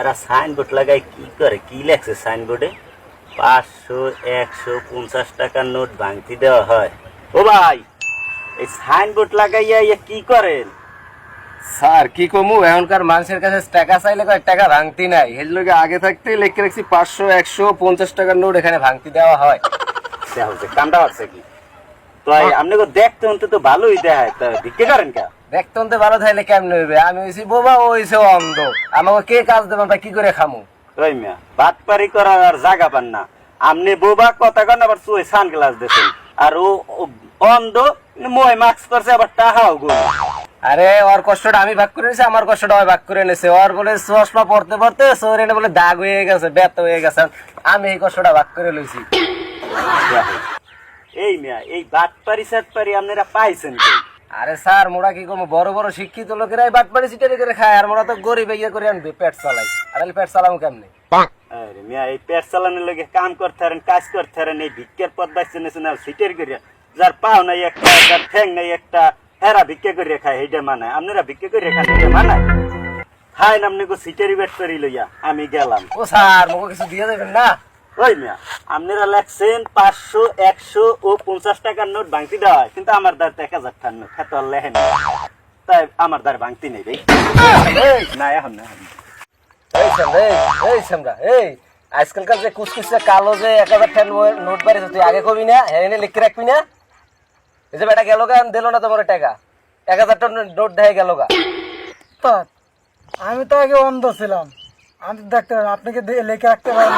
এরা সাইনবোর্ড লাগাই কি করে? কি লেখছে সাইনবোর্ডে পাঁচশো একশো পঞ্চাশ টাকার নোট ভাঙতি দেওয়া হয়। ও ভাই এই সাইনবোর্ড লাগাইয়া ইয়া কি করেন? স্যার কি কমু? এখনকার মানুষের কাছে টাকা চাইলে কয় টাকা ভাঙতি নাই। এর লগে আগে থাকতে লিখে রাখছি পাঁচশো একশো পঞ্চাশ টাকার নোট এখানে ভাঙতি দেওয়া হয়। কামটা হচ্ছে কি। তো এই আপনাকে দেখতে অন্তত ভালোই দেখায়। তা ভিক্ষে করেন কে? দেখতে তো ভালো থাকলে কেমন হইবে? আমি হইছি বোবা ও হইছে অন্ধ। আমাকে কে কাজ দেবেন আমরা কি করে খামু? ওই মিয়া বাদ পারি করার আর জায়গা পান না। আপনি বোবা কথা কন আবার চুয়ে সানগ্লাস দেখেন আর ও অন্ধ মই মাস্ক করছে আবার টাহাও গুণ আরে ওর কষ্টটা আমি ভাগ করে নিয়েছি আমার কষ্টটা ওই ভাগ করে নিয়েছে ওর বলে চশমা পড়তে পড়তে শরীরে বলে দাগ হয়ে গেছে ব্যথা হয়ে গেছে। আমি এই কষ্টটা ভাগ করে লইছি। এই মিয়া এই বাদ পারি সাত পারি আপনারা পাইছেন আরে স্যার মোরা কি করব? বড় বড় শিক্ষিত লোকেরাই বাটপাড়ি সিটারি করে খায় আর মোরা তো গরিব ইয়ে করে আনবে পেট চালাই। আর পেট চালাম কেমনে? আরে মিয়া এই পেট চালানোর লগে কাম করতে হারেন কাজ করতে হারেন এই ভিক্ষার পদ বাইছে নেছে না সিটের করিয়া। যার পাও নাই একটা যার ঠ্যাং নাই একটা হেরা ভিক্ষা করিয়া খায় এইটা মানায়। আপনারা ভিক্ষা করিয়া খান এইটা মানায়? হাই নামনি গো সিটেরি বেট করি লইয়া আমি গেলাম। ও স্যার মোকে কিছু দিয়ে দেবেন না? ওই মিয়া আপনারা লেখছেন পাঁচশো একশো ও পঞ্চাশ টাকার নোট ভাঙতি দেওয়া হয় কিন্তু আমার দ্বার এক হাজার টাকার নোট খেতে লেখেন তাই আমার দ্বার ভাঙতি নেই রে না এখন না এই সেমরা এই সেমরা এই আজকালকার যে কুচকুচে কালো যে এক হাজার টেন নোট বাড়িছে তুই আগে কবি না হ্যাঁ এনে লিখে রাখবি না? এই যে বেটা গেল গান দিল না তোমার টাকা। এক হাজার টাকা নোট দেয় গেল গা। আমি তো আগে অন্ধ ছিলাম। আমি দেখতে পারি আপনাকে লেখে রাখতে পারেন